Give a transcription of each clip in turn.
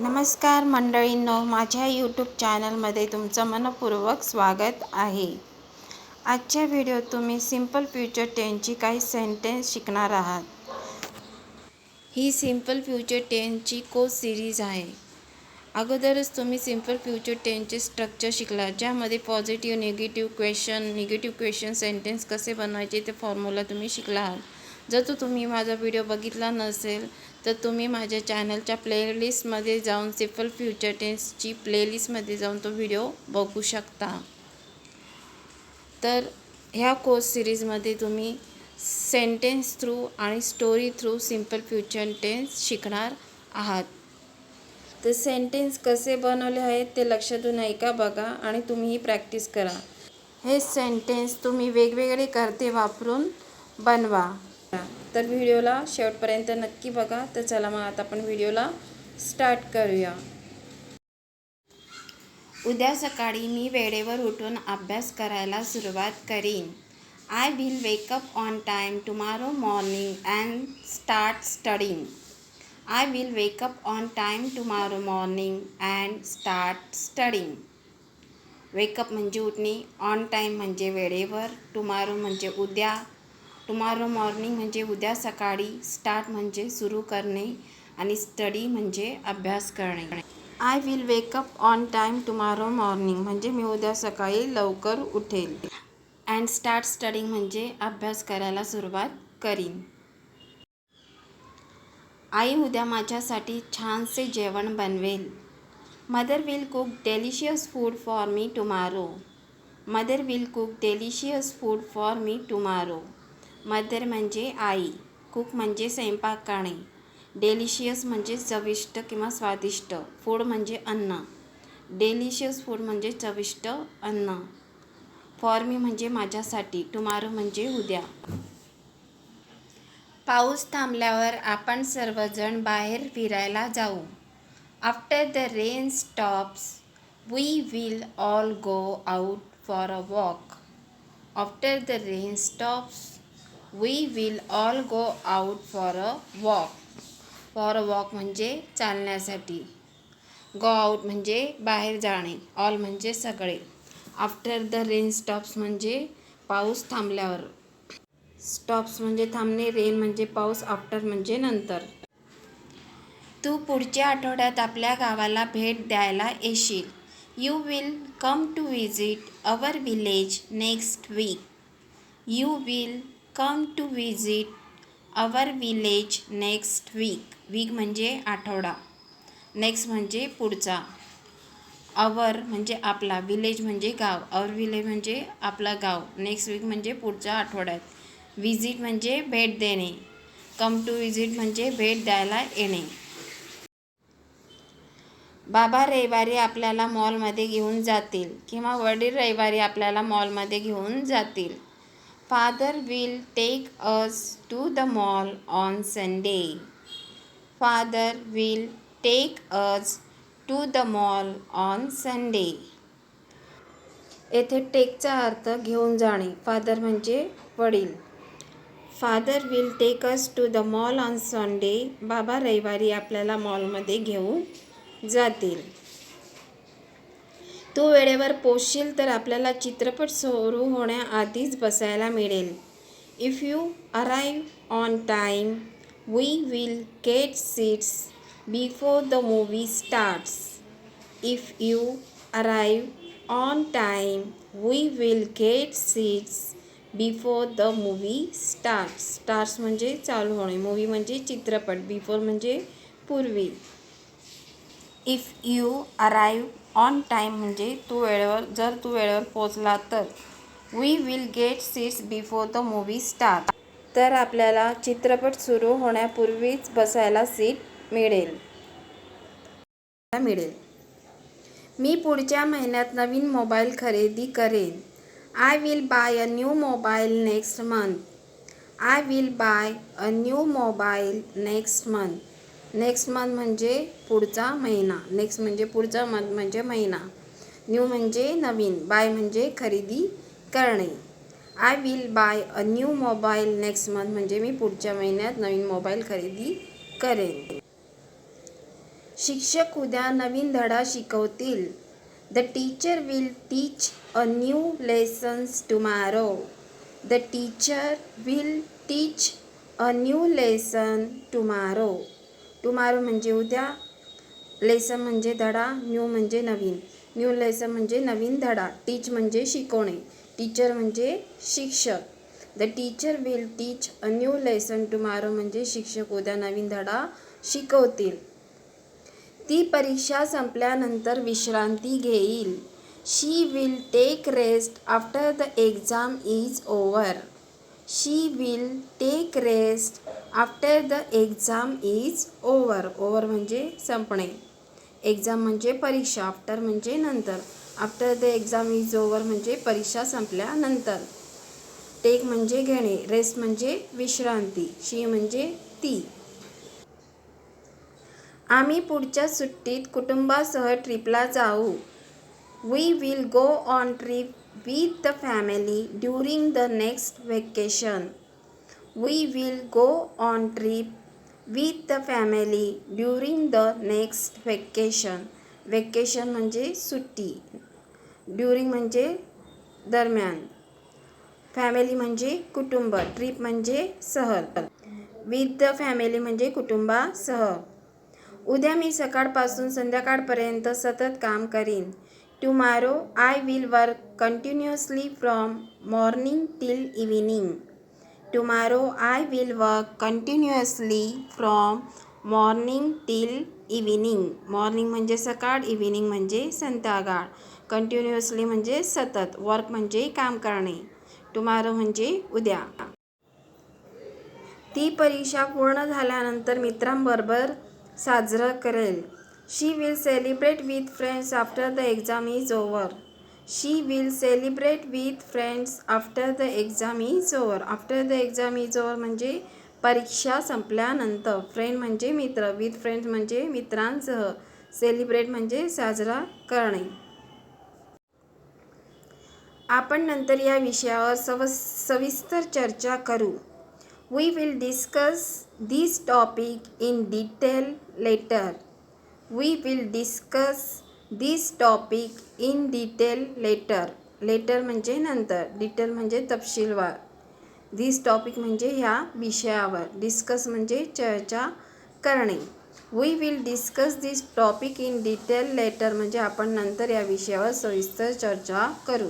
नमस्कार मंडळींनो माझ्या यूट्यूब चॅनलमध्ये तुमचं मनपूर्वक स्वागत आहे. आजच्या व्हिडिओत तुम्ही सिंपल फ्युचर टेनची काही सेंटेन्स शिकणार आहात. ही सिंपल फ्युचर टेनची कोर्स सिरीज आहे. अगोदरच तुम्ही सिंपल फ्युचर टेनचे स्ट्रक्चर शिकला ज्यामध्ये positive negative question negative question sentence कसे बनवायचे ते फॉर्म्युला तुम्ही शिकला आहात जर तो तुम्ही माझा व्हिडिओ बघितला नसेल तर तुम्ही माझ्या चॅनलच्या प्लेलिस्टमध्ये जाऊन सिंपल फ्युचर टेन्सची प्लेलिस्टमध्ये जाऊन तो व्हिडिओ बघू शकता. तर ह्या कोर्स सिरीजमध्ये तुम्ही सेंटेन्स थ्रू आणि story through simple future tense शिकणार आहात. तर सेंटेन्स कसे बनवले आहेत ते लक्षातून ऐका बघा आणि तुम्हीही प्रॅक्टिस करा. हे सेंटेन्स तुम्ही वेगवेगळे करते वापरून बनवा. तर व्हिडिओला शेवटपर्यंत नक्की बघा. तर चला मग आता आपण व्हिडिओला स्टार्ट करूया. उद्या सकाळी मी वेळेवर उठून अभ्यास करायला सुरुवात करीन. I will wake up on time tomorrow morning and start studying I will wake up on time tomorrow morning and start studying wake up म्हणजे उठणे ऑन टाईम म्हणजे वेळेवर टुमारो म्हणजे उद्या टुमारो मॉर्निंग म्हणजे उद्या सकाळी स्टार्ट म्हणजे सुरू करणे आणि स्टडी म्हणजे अभ्यास करणे. I will wake up on time tomorrow morning म्हणजे मी उद्या सकाळी लवकर उठेल. अँड स्टार्ट स्टडिंग म्हणजे अभ्यास करायला सुरुवात करीन. आई उद्या माझ्यासाठी छानसे जेवण बनवेल. Mother will cook delicious food for me tomorrow mother will cook delicious food for me tomorrow mother म्हणजे आई कुक म्हणजे स्वयंपाक करणे डेलिशियस म्हणजे चविष्ट किंवा स्वादिष्ट फूड म्हणजे अन्न डेलिशियस फूड म्हणजे चविष्ट अन्न. फॉर मी म्हणजे माझ्यासाठी टुमारो म्हणजे उद्या. पाऊस थांबल्यावर आपण सर्वजण बाहेर फिरायला जाऊ. After the rain stops we will all go out for a walk after the rain stops we will all go out for a walk for a walk म्हणजे चालण्यासाठी. गो आउट म्हणजे बाहेर जाणे. ऑल म्हणजे सगळे. आफ्टर द रेन स्टॉप्स म्हणजे पाऊस थांबल्यावर. स्टॉप्स म्हणजे थांबणे रेन म्हणजे पाऊस आफ्टर म्हणजे नंतर. तू पुढच्या आठवड्यात आपल्या गावाला भेट द्यायला येशील. You will come to visit our village next week you will come to visit our village next week week म्हणजे आठवडा. नेक्स्ट म्हणजे पुढचा. अवर म्हणजे आपला. विलेज म्हणजे गाव. अवर विलेज म्हणजे आपला गाव. नेक्स्ट वीक म्हणजे पुढच्या आठवड्यात. विजिट म्हणजे भेट देणे. कम टू विजिट म्हणजे भेट द्यायला येणे. बाबा रविवारी आपल्याला मॉलमध्ये घेऊन जातील किंवा वडील रविवारी आपल्याला मॉलमध्ये घेऊन जातील. Father will take us to the mall on Sunday father will take us to the mall on Sunday येथे टेकचा अर्थ घेऊन जाणे. फादर म्हणजे वडील. Father will take us to the mall on Sunday बाबा रविवारी आपल्याला मॉलमध्ये घेऊन जातील. तू वेळेवर पोचशील तर आपल्याला चित्रपट सुरू होण्याआधीच बसायला मिळेल. If you arrive on time we will get seats before the movie starts if you arrive on time we will get seats before the movie starts starts म्हणजे चालू होणे मूवी म्हणजे चित्रपट बिफोर म्हणजे पूर्वी. If you arrive on time म्हणजे तू वेळेवर जर तू वेळेवर पोचला तर. We will get seats before the movie start तर आपल्याला चित्रपट सुरू होण्यापूर्वीच बसायला सीट मिळेल. मिळेल. मी पुढच्या महिन्यात नवीन मोबाईल खरेदी करेन. I will buy a new mobile next month I will buy a new mobile next month next month म्हणजे पुढचा महिना. नेक्स्ट म्हणजे पुढचा मंथ म्हणजे महिना. न्यू म्हणजे नवीन. बाय म्हणजे खरेदी करणे. I will buy a new mobile next month म्हणजे मी पुढच्या महिन्यात नवीन मोबाईल खरेदी करेन. शिक्षक उद्या नवीन धडा शिकवतील. The teacher will teach a new lessons tomorrow the teacher will teach a new lesson tomorrow tomorrow म्हणजे उद्या लेसन म्हणजे धडा न्यू म्हणजे नवीन. न्यू लेसन म्हणजे नवीन धडा टीच म्हणजे शिकवणे टीचर म्हणजे शिक्षक. The teacher will teach a new lesson tomorrow म्हणजे शिक्षक उद्या नवीन धडा शिकवतील. ती परीक्षा संपल्यानंतर विश्रांती घेईल. She will take rest after the exam is over she will take rest after the exam is over over म्हणजे संपणे. एक्झाम म्हणजे परीक्षा आफ्टर म्हणजे नंतर. After the exam is over म्हणजे परीक्षा संपल्यानंतर. टेक म्हणजे घेणे रेस्ट म्हणजे विश्रांती शी म्हणजे ती. आम्ही पुढच्या सुट्टीत कुटुंबासह ट्रिपला जाऊ. We will go on trip with the family during the next vacation. We will go on trip with the family during the next vacation. Vacation म्हणजे सुट्टी. ड्युरिंग म्हणजे दरम्यान. फॅमिली म्हणजे कुटुंब. ट्रिप म्हणजे सहल. विथ द फॅमिली म्हणजे कुटुंबासह उद्या मी सकाळपासून संध्याकाळपर्यंत सतत काम करीन. Tomorrow I will work continuously from morning till evening tomorrow I will work continuously from morning till evening morning म्हणजे सकाळ इव्हिनिंग म्हणजे संध्याकाळ. कंटिन्युअसली म्हणजे सतत. वर्क म्हणजे काम करणे. टुमारो म्हणजे उद्या. ती परीक्षा पूर्ण झाल्यानंतर मित्रांबरोबर साजरं करेल. She will celebrate with friends after the exam is over she will celebrate with friends after the exam is over after the exam is over म्हणजे परीक्षा संपल्यानंतर फ्रेंड म्हणजे मित्र विथ फ्रेंड्स म्हणजे मित्रांसह सेलिब्रेट म्हणजे साजरा करणे. आपण नंतर या विषयावर सव सविस्तर चर्चा करू. We will discuss this topic in detail later we will discuss this topic in detail later later म्हणजे नंतर. डिटेल म्हणजे तपशीलवार. दिस टॉपिक म्हणजे ह्या विषयावर. डिस्कस म्हणजे चर्चा करणे. We will discuss this topic in detail later म्हणजे आपण नंतर या विषयावर सविस्तर चर्चा करू.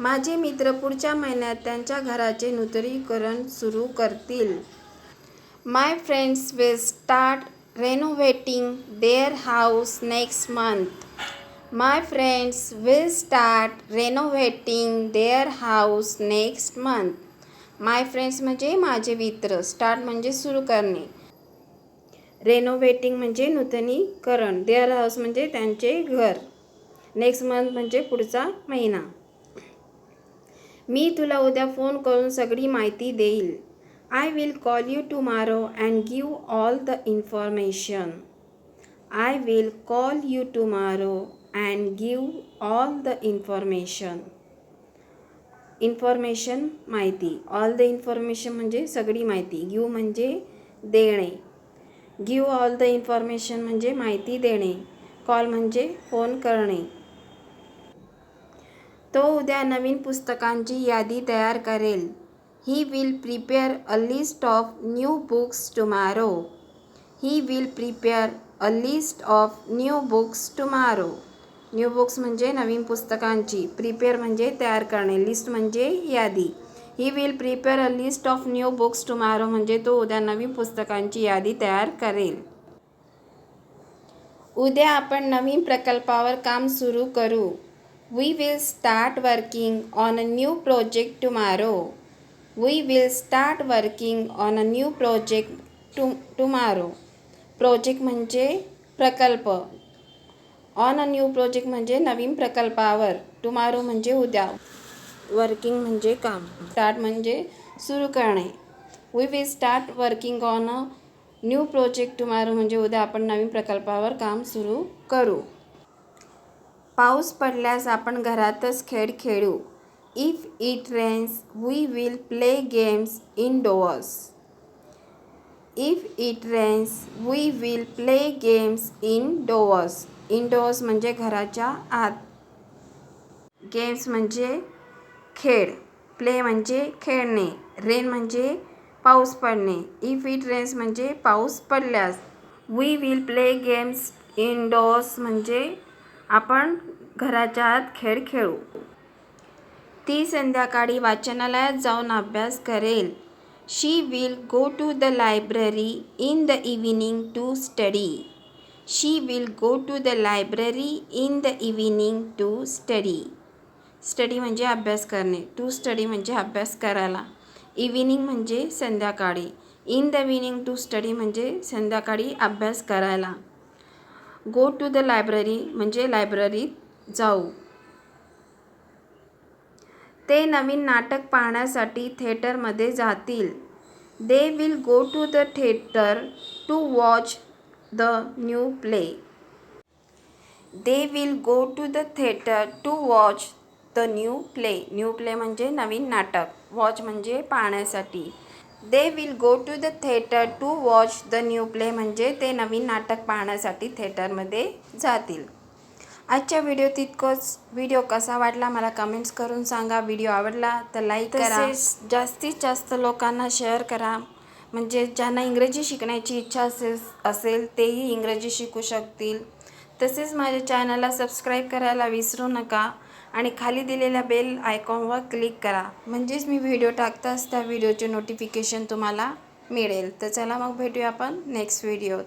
माझे मित्र पुढच्या महिन्यात त्यांच्या घराचे नूतनीकरण सुरू करतील. My friends will start renovating their house next month my friends will start renovating their house next month my friends म्हणजे माझे मित्र. स्टार्ट म्हणजे सुरू करणे. रेनोव्हेटिंग म्हणजे नूतनीकरण. देअर हाऊस म्हणजे त्यांचे घर. नेक्स्ट मंथ म्हणजे पुढचा महिना. मी तुला उद्या फोन करून सगळी माहिती देईल. I will call you tomorrow and give all the information I will call you tomorrow and give all the information information माहिती. ऑल द इन्फॉर्मेशन म्हणजे सगळी माहिती. गिव म्हणजे देणे. गिव ऑल द इन्फॉर्मेशन म्हणजे माहिती देणे. कॉल म्हणजे फोन करणे. तो उद्या नवीन पुस्तकांची यादी तयार करेल. He will prepare a list of new books tomorrow he will prepare a list of new books tomorrow new books म्हणजे नवीन पुस्तकांची. प्रिपेअर म्हणजे तयार करणे. लिस्ट म्हणजे यादी. He will prepare a list of new books tomorrow म्हणजे तो उद्या नवीन पुस्तकांची यादी तयार करेल. उद्या आपण नवीन प्रकल्पावर काम सुरू करू. We will start working on a new project tomorrow we will start working on a new project to tomorrow project म्हणजे प्रकल्प. ऑन अ न्यू प्रोजेक्ट म्हणजे नवीन प्रकल्पावर. टुमारो म्हणजे उद्या. वर्किंग म्हणजे काम. स्टार्ट म्हणजे सुरू करणे. We will start working on a new project tomorrow म्हणजे उद्या आपण नवीन प्रकल्पावर काम सुरू करू. पाऊस पडल्यास आपण घरातच खेळ खेळू. If it rains we will play games indoors if it rains we will play games indoors indoors म्हणजे घराच्या आत. गेम्स म्हणजे खेळ. प्ले म्हणजे खेळणे. रेन म्हणजे पाऊस पडणे. इफ इट रेन्स म्हणजे पाऊस पडल्यास we will play games indoors म्हणजे आपण घराच्या आत खेळ खेळू. ती संध्याकाळी वाचनालयात जाऊन अभ्यास करेल. She will go to the library in the evening to study she will go to the library in the evening to study study म्हणजे अभ्यास करणे. टू स्टडी म्हणजे अभ्यास करायला. इव्हिनिंग म्हणजे संध्याकाळी. In the evening to study म्हणजे संध्याकाळी अभ्यास करायला. गो टू द लायब्ररी म्हणजे लायब्ररीत जाऊ. ते नवीन नाटक पाहण्यासाठी थिएटरमध्ये जातील. They will go to the theatre to watch the new play they will go to the theatre to watch the new play new play म्हणजे नवीन नाटक. वॉच म्हणजे पाहण्यासाठी. They will go to the theatre to watch the new play म्हणजे ते नवीन नाटक पाहण्यासाठी थिएटरमध्ये जातील. आजच्या व्हिडिओ तितकंच. व्हिडिओ कसा वाटला मला कमेंट्स करून सांगा. व्हिडिओ आवडला तर लाईक करा. जास्तीत जास्त लोकांना शेअर करा. म्हणजे ज्यांना इंग्रजी शिकण्याची इच्छा असेल असेल तेही इंग्रजी शिकू शकतील. तसेच माझ्या चॅनलला सबस्क्राईब करायला विसरू नका. आणि खाली दिलेल्या बेल आयकॉनवर क्लिक करा. म्हणजेच मी व्हिडिओ टाकताच त्या व्हिडिओचे नोटिफिकेशन तुम्हाला मिळेल. तर चला मग भेटूया आपण नेक्स्ट व्हिडिओत